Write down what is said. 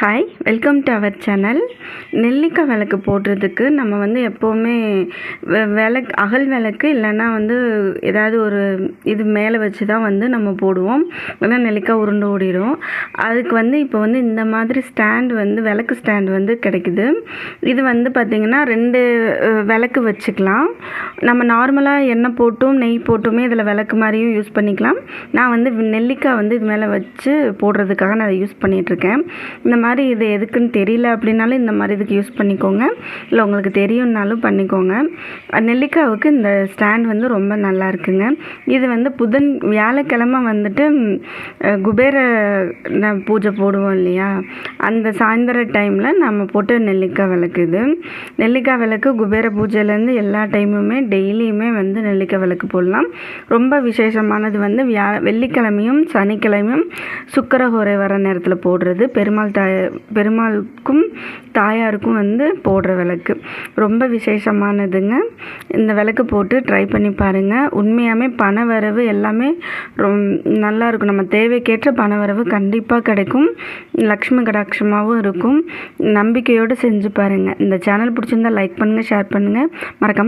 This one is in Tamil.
Hi welcome to our channel நெல்லிக்காய் விளக்கு போடுறதுக்கு நம்ம வந்து எப்போவுமே விளக்கு அகல் விளக்கு இல்லைன்னா வந்து ஏதாவது ஒரு இது மேலே வச்சு தான் வந்து நம்ம போடுவோம். இல்லைன்னா நெல்லிக்காய் உருண்டு ஓடிடும். அதுக்கு வந்து இப்போ வந்து இந்த மாதிரி ஸ்டாண்ட் வந்து விளக்கு ஸ்டாண்ட் வந்து கிடைக்குது. இது வந்து பார்த்திங்கன்னா ரெண்டு விளக்கு வச்சுக்கலாம். நம்ம நார்மலாக எண்ணெய் போட்டும் நெய் போட்டுமே இதில் விளக்கு மாதிரியும் யூஸ் பண்ணிக்கலாம். நான் வந்து நெல்லிக்காய் வந்து இது மேலே வச்சு போடுறதுக்காக நான் அதை யூஸ் பண்ணிகிட்ருக்கேன் இந்த மாதிரி மாதிரி இது எதுக்குன்னு தெரியல அப்படின்னாலும் இந்த மாதிரி இதுக்கு யூஸ் பண்ணிக்கோங்க. இல்லை உங்களுக்கு தெரியும்னாலும் பண்ணிக்கோங்க. நெல்லிக்காவுக்கு இந்த ஸ்டாண்ட் வந்து ரொம்ப நல்லா இருக்குங்க. இது வந்து புதன் வியாழக்கிழமை வந்துட்டு குபேர ந- பூஜை போடுவோம் இல்லையா? அந்த சாயந்தர டைமில் நம்ம போட்டு நெல்லிக்காய் விளக்கு இது நெல்லிக்காய் விளக்கு குபேர பூஜையிலேருந்து எல்லா டைமுமே டெய்லியுமே வந்து நெல்லிக்காய் விளக்கு போடலாம். ரொம்ப விசேஷமானது வந்து வியா வெள்ளிக்கிழமையும் சனிக்கிழமையும் சுக்கரஹோரை வர நேரத்தில் போடுறது. பெருமாள் தாய பெருமாளுக்கும் தாயாருக்கும் வந்து போடுற விளக்கு. ரொம்ப விசேஷமானதுங்க. இந்த விளக்கு போட்டு ட்ரை பண்ணி பாருங்கள் உண்மையாகவே பண வரவு எல்லாமே ரொம் நல்லாயிருக்கும் நம்ம தேவைக்கேற்ற பண வரவு கண்டிப்பாக கிடைக்கும். லக்ஷ்மி கடாட்சமாகவும் இருக்கும். நம்பிக்கையோடு செஞ்சு பாருங்கள் இந்த சேனல் பிடிச்சிருந்தா லைக் பண்ணுங்கள் ஷேர் பண்ணுங்கள் மறக்காமல்